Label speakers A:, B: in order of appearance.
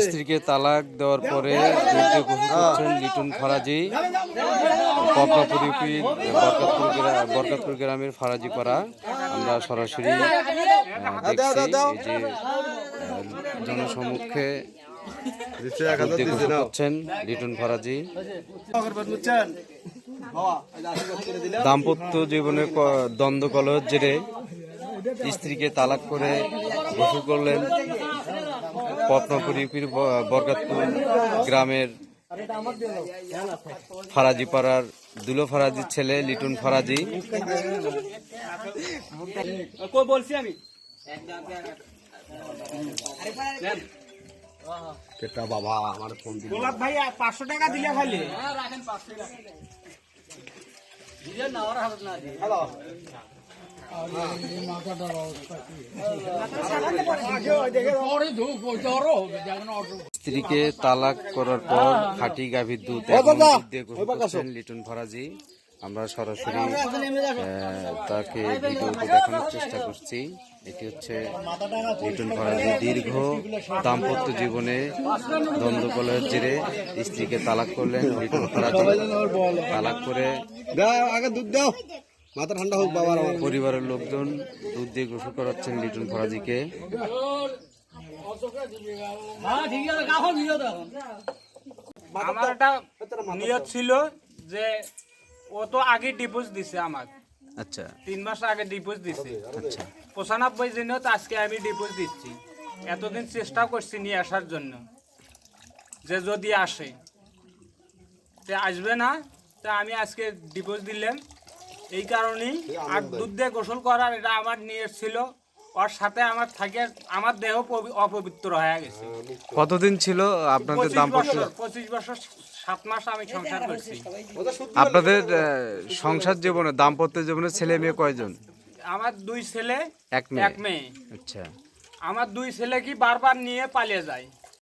A: স্ত্রীকে তালাক দেওয়ার পরে ঘোষণা করছেন লিটন ফরাজি। বরকতপুর গ্রা- গ্রামের ফারাজি পাড়া। আমরা সরাসরি দেখছি যে জনসমক্ষে লিটন ফরাজি। দাম্পত্য জীবনে দ্বন্দ্ব কলহের জেরে স্ত্রীকে তালাক করে গোসল করলেন। পত্নপুরীপির বরকাতপুর গ্রামের ফারাজি পাড়ার দুলো ফারাজির ছেলে লিটন ফরাজি।
B: কই বলছি আমি?
C: কেটা বাবা আমার ফোন
B: গোলাপ ভাই পাঁচশো টাকা দিলে খালি
A: স্ত্রীকে তালাক করার পর খাঁটি গাভীর দুধ লিটন ফরাজি। আমরা সরাসরি তাকে ভিডিওতে দেখানোর চেষ্টা করছি। এটি হচ্ছে লিটন ফরাজি দীর্ঘ দাম্পত্য জীবনে দ্বন্দ্ব কলহের জেরে স্ত্রীকে তালাক করলেন লিটন ফরাজি। তালাক করে
C: আগে দুধ দাও। মাথা ঠান্ডা হোক বাবার আমার
A: পরিবারের লোকজন দুধ দিয়ে গোসল করাচ্ছেন লিটন ফরাজিকে।
B: আমার একটা নিয়ত ছিল যে ও তো আগে ডিপোজিট দিছে আমার।
A: আচ্ছা।
B: তিন মাস আগে ডিপোজিট দিছে।
A: আচ্ছা।
B: পঁচানব্বই দিনত আজকে আমি ডিপোজিট দিচ্ছি। এতদিন চেষ্টা করছি নিয়ে আসার জন্য যে যদি আসে। তে আসবে না তা আমি আজকে ডিপোজ দিলাম। এই কারণেই আর দুধ দিয়ে গোসল করার এটা আমার নিয়ে ছিল। ওর সাথে আমার থাকে আমার দেহ অপবিত্র হয়ে গেছে।
A: কতদিন ছিল আপনাদের দাম্পত্য?
B: পঁচিশ বছর সাত মাস আমি সংসার করছি।
A: আপনাদের সংসার জীবনে দাম্পত্য জীবনে ছেলে মেয়ে কয়জন?
B: আমার দুই ছেলে
A: এক মেয়ে।
B: এক মেয়ে।
A: আচ্ছা।
B: আমার দুই ছেলে কি বারবার নিয়ে পালিয়ে যায়?